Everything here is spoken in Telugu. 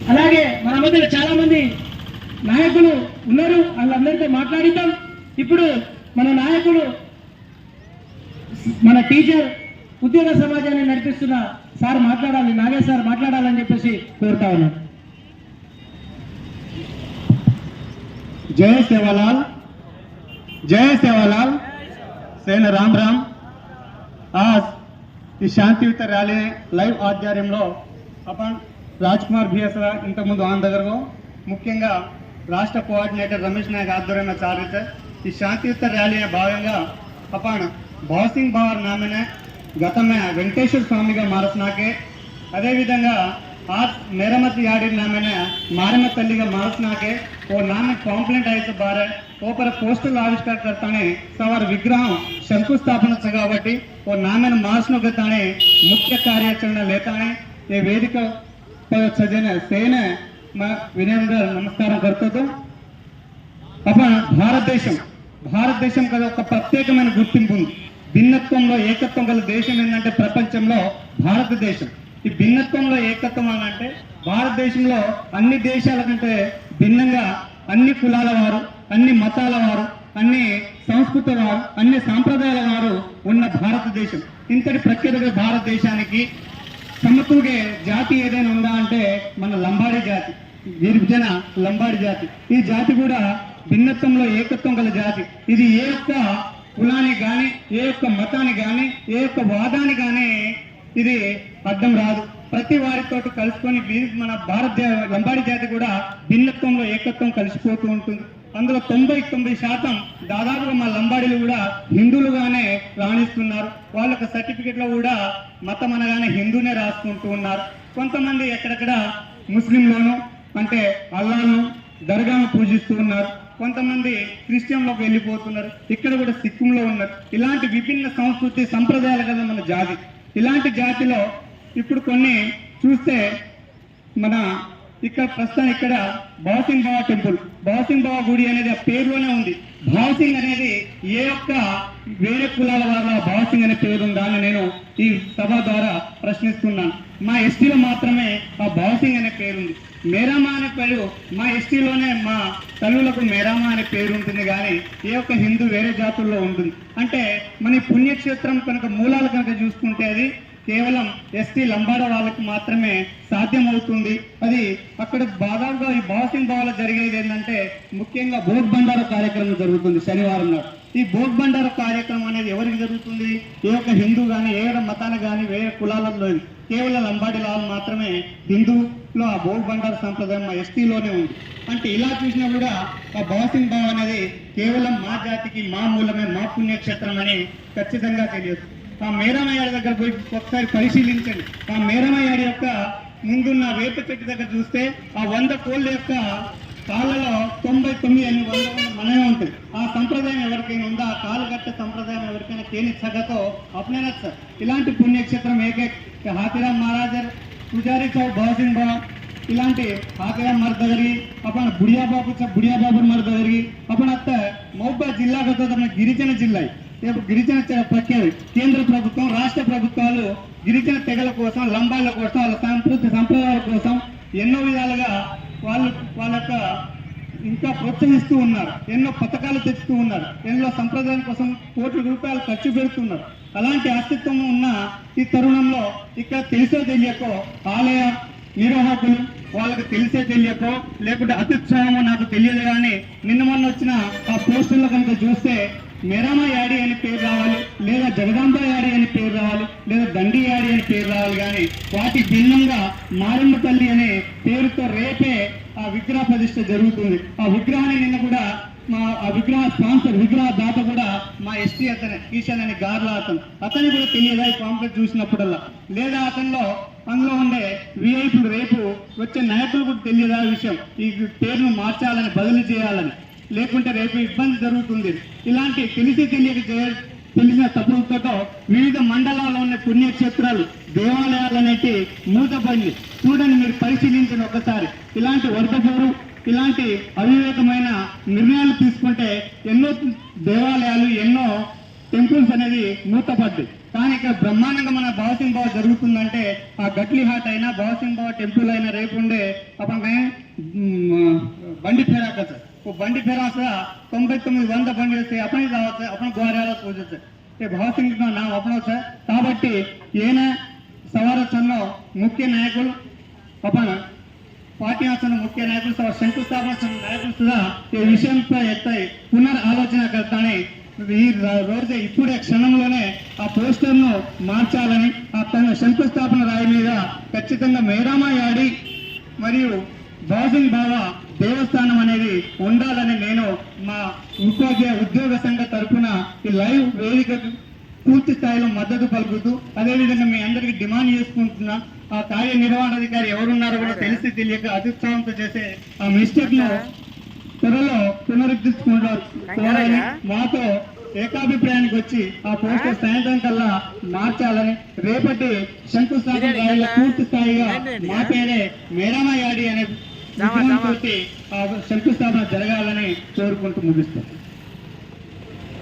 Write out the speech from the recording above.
అలాగే మన మధ్యలో చాలా మంది నాయకులు ఉన్నారు వాళ్ళందరితో మాట్లాడిద్దాం ఇప్పుడు మన నాయకులు మన టీచర్ ఉద్యోగ సమాజాన్ని నడిపిస్తున్న సార్ మాట్లాడాలి నాగే సార్ మాట్లాడాలని చెప్పేసి కోరుతా ఉన్నాం. జయ సేవలాల్ జయ సేవలాల్ సేన రామ్ రామ్. ఆజ్ ఈ శాంతియుత ర్యాలీ లైవ్ ఆధ్వర్యంలో అపాన్ राजमार बी असला इंत आन दुख्य राष्ट्र कोआर्डर रमेश नायक आध्र्यन चारे शांतियुत र्यी भाग में अपान भवसिंग बवर नाम गतमे वेंकटेश्वर स्वामी का मारसनाके अदे विधा आर् मेरमत याडी नाम मारम तल मारसनाके कांप्लें आयुस बारे ओपर पोस्टल आविष्कार करता सवार विग्रह शंकुस्थापन काबटी ओ नाम मारसनोता मुख्य कार्याचरण लेता वेद పై ಸೇನೆ ವಿನಯಂದ್ರ ನಮಸ್ಕಾರ వినయంగా అప్పుడు భారతదేశం భారతదేశం కదా ఒక ప్రత్యేకమైన గుర్తింపు ఉంది. భిన్నత్వంలో ఏకత్వం గల దేశం ఏంటంటే ప్రపంచంలో భారతదేశం. ఈ భిన్నత్వంలో ఏకత్వం అని అంటే భారతదేశంలో అన్ని దేశాల కంటే భిన్నంగా అన్ని కులాల వారు అన్ని మతాల వారు అన్ని సంస్కృత వారు అన్ని సాంప్రదాయాల వారు ఉన్న భారతదేశం. ఇంతటి ప్రఖ్యాత భారతదేశానికి సమతూగే జాతి ఏదైనా ఉందా అంటే మన లంబాడి జాతి. గిరిజన లంబాడి జాతి. ఈ జాతి కూడా భిన్నత్వంలో ఏకత్వం గల జాతి. ఇది ఏ యొక్క కులానికి కానీ ఏ యొక్క మతానికి కానీ ఏ యొక్క వాదానికి కానీ ఇది అర్థం రాదు. ప్రతి వారితో కలుసుకొని మన భారత లంబాడి జాతి కూడా భిన్నత్వంలో ఏకత్వం కలిసిపోతూ ఉంటుంది. అందులో తొంభై తొంభై శాతం దాదాపుగా మా లంబాడీలు కూడా హిందువులుగానే రాణిస్తున్నారు. వాళ్ళ సర్టిఫికెట్లో కూడా మతం అనగానే హిందూనే రాసుకుంటూ ఉన్నారు. కొంతమంది ఎక్కడెక్కడ ముస్లింలను అంటే అల్లాను దర్గాను పూజిస్తూ ఉన్నారు. కొంతమంది క్రిస్టియన్లోకి వెళ్ళిపోతున్నారు. ఇక్కడ కూడా సిక్కింలో ఉన్నారు. ఇలాంటి విభిన్న సంస్కృతి సంప్రదాయాలు కదా మన జాతి. ఇలాంటి జాతిలో ఇప్పుడు కొన్ని చూస్తే మన ఇక్కడ ప్రస్తుతం ఇక్కడ బాసింగ్ బావ టెంపుల్ బాసింగ్ బావ గుడి అనేది ఆ పేరులోనే ఉంది. భావసింగ్ అనేది ఏ ఒక్క వేరే కులాల వారిలో భావసింగ్ అనే పేరు ఉందా అని నేను ఈ సభ ద్వారా ప్రశ్నిస్తున్నాను. మా ఎస్టీలో మాత్రమే ఆ భావసింగ్ అనే పేరు ఉంది. మేరామా అనే పేరు మా ఎస్టీలోనే మా తల్లులకు మేరామా అనే పేరు ఉంటుంది కానీ ఏ ఒక్క హిందూ వేరే జాతుల్లో ఉంటుంది. అంటే మన పుణ్యక్షేత్రం కనుక మూలాలు కనుక చూసుకుంటే అది కేవలం ఎస్టీ లంబాడ వాళ్ళకి మాత్రమే సాధ్యమవుతుంది. అది అక్కడ దాదాపుగా ఈ బాసింగ్ బావలో జరిగేది ఏంటంటే ముఖ్యంగా బోట్ బండార కార్యక్రమం జరుగుతుంది శనివారం నాడు. ఈ బోట్ బండార కార్యక్రమం అనేది ఎవరికి జరుగుతుంది? ఏ ఒక్క హిందూ కానీ ఏ మతాలు కానీ వేరే కులాలలో కేవలం లంబాడి లాల్ మాత్రమే హిందూలో ఆ బోట్ బండార సంప్రదాయం మా ఎస్టీలోనే ఉంది. అంటే ఇలా చూసినా కూడా ఆ బాసింగ్ బావ అనేది కేవలం మా జాతికి మా మూలమే మా పుణ్యక్షేత్రం అని ఖచ్చితంగా తెలియదు. ఆ మేరమయ్యాడి దగ్గర పోయి ఒకసారి పరిశీలించండి. ఆ మేరమయ్యాడి యొక్క ముందున్న వేప చెట్టు దగ్గర చూస్తే ఆ వంద కోళ్ళ యొక్క కాళ్ళలో తొంభై తొమ్మిది అని వంద మనమే ఉంటుంది. ఆ సంప్రదాయం ఎవరికైనా ఉందా? ఆ కాలు కట్టే సంప్రదాయం ఎవరికైనా తేని సగతో అప్నేనా సార్? ఇలాంటి పుణ్యక్షేత్రం ఏకైక హాతిరామ్ మహారాజర్ పుజారి చౌ బాసింగ్ బా ఇలాంటి హాతిరామ్ మర్దగరి అప్పుడు బుడియా బాబు చ బుడియా బాబు మర్దగరి అప్పుడు అత్త మౌబా జిల్లా కొత్త గిరిజన జిల్లా గిరిజన ప్రఖ్యాతి. కేంద్ర ప్రభుత్వం రాష్ట్ర ప్రభుత్వాలు గిరిజన తెగల కోసం లంబాల కోసం వాళ్ళ సంస్కృతి సంప్రదాయాల కోసం ఎన్నో విధాలుగా వాళ్ళు వాళ్ళ యొక్క ఇంకా ప్రోత్సహిస్తూ ఉన్నారు. ఎన్నో పథకాలు తెచ్చుతూ ఉన్నారు. ఎన్నో సంప్రదాయం కోసం కోట్ల రూపాయలు ఖర్చు పెడుతున్నారు. అలాంటి అస్తిత్వం ఉన్న ఈ తరుణంలో ఇక్కడ తెలిసో తెలియకో ఆలయ నిర్వాహకులు వాళ్ళకి తెలిసే తెలియకో లేకుంటే అత్యుత్సాహమో నాకు తెలియదు కానీ నిన్న మొన్న వచ్చిన ఆ పోస్టుల్లో కనుక చూస్తే మెరామ యాడి అని పేరు రావాలి లేదా జగదాంబ యాడి అని పేరు రావాలి లేదా దండి యాడి అని పేరు రావాలి కానీ వాటి భిన్నంగా మారమ్మ తల్లి అనే పేరుతో రేపే ఆ విగ్రహ ప్రతిష్ఠ జరుగుతుంది. ఆ విగ్రహాన్ని నిన్న కూడా మా ఆ విగ్రహ స్పాన్సర్ విగ్రహ దాత కూడా మా ఎస్టీ అతనే ఈశాన్ అని గార్ల అతను. అతని కూడా తెలియదా ఈ కాంప్లెక్స్ చూసినప్పుడల్లా? లేదా అతనిలో అందులో ఉండే విఐపులు రేపు వచ్చే నాయకులు కూడా తెలియదా విషయం? ఈ పేరును మార్చాలని బదిలీ చేయాలని. లేకుంటే రేపు ఇబ్బంది జరుగుతుంది. ఇలాంటి తెలిసి తెలియక తెలిసిన తప్పులతో వివిధ మండలాల్లో ఉన్న పుణ్యక్షేత్రాలు దేవాలయాలు అనేటి మూతపడింది చూడండి మీరు పరిశీలించిన ఒకసారి. ఇలాంటి వరదపోరు ఇలాంటి అవివేకమైన నిర్ణయాలు తీసుకుంటే ఎన్నో దేవాలయాలు ఎన్నో టెంపుల్స్ అనేది మూతపడ్డు కానీ ఇక్కడ బ్రహ్మాండంగా మన భావసింగ్ బావ జరుగుతుందంటే ఆ గట్లి హాట్ అయినా భావసింగ్ బావ టెంపుల్ అయినా రేపు ఉండే అప్పుడు బండి ఫేరాక సార్ బండి बंडी తొంభై తొమ్మిది तुम వంద బండి છે આપણી દાવત છે આપણા ગોવાળા સોજે છે એ ભવસિંહનું નામ కాబట్టి ఈయన సవరచనలో ముఖ్య నాయకులు అపన పార్టీయాసన ముఖ్య నాయకులు సవ శంకుస్థాపన నాయకులు కూడా ఈ విషయంపై ఎత్తై పునర్ ఆలోచన करताనే ఈ రోజు ఇప్పుడే క్షణంలోనే ఆ పోస్టర్ను మార్చాలని ఆ తన శంకుస్థాపన రాయి మీద ఖచ్చితంగా మేరామాయాడి మరియు బాజింగ్ బాబా దేవస్థానం అనేది ఉండాలని నేను మా ఉపాధ్యాయ ఉద్యోగ సంఘ తరఫున ఈ లైవ్ వేదికకు పూర్తి స్థాయిలో మద్దతు పలుకుతూ అదేవిధంగా మీ అందరికి డిమాండ్ చేసుకుంటున్నా ఆ కార్యనిర్వహణాధికారి ఎవరున్నారో కూడా తెలిసి తెలియక అత్యుత్సాహంతో చేసే ఆ మిస్టేక్ను త్వరలో పునరుద్ధరించుకుంటారు మాతో ఏకాభిప్రాయానికి వచ్చి ఆ పోస్టర్ సాయంత్రం కల్లా మార్చాలని రేపటి శంకుస్థాపన పూర్తి స్థాయిగా మా పేరే మేరామా యాడి అనే శంకుస్థాపన జరగాలని కోరుకుంటూ ముగిస్తాం.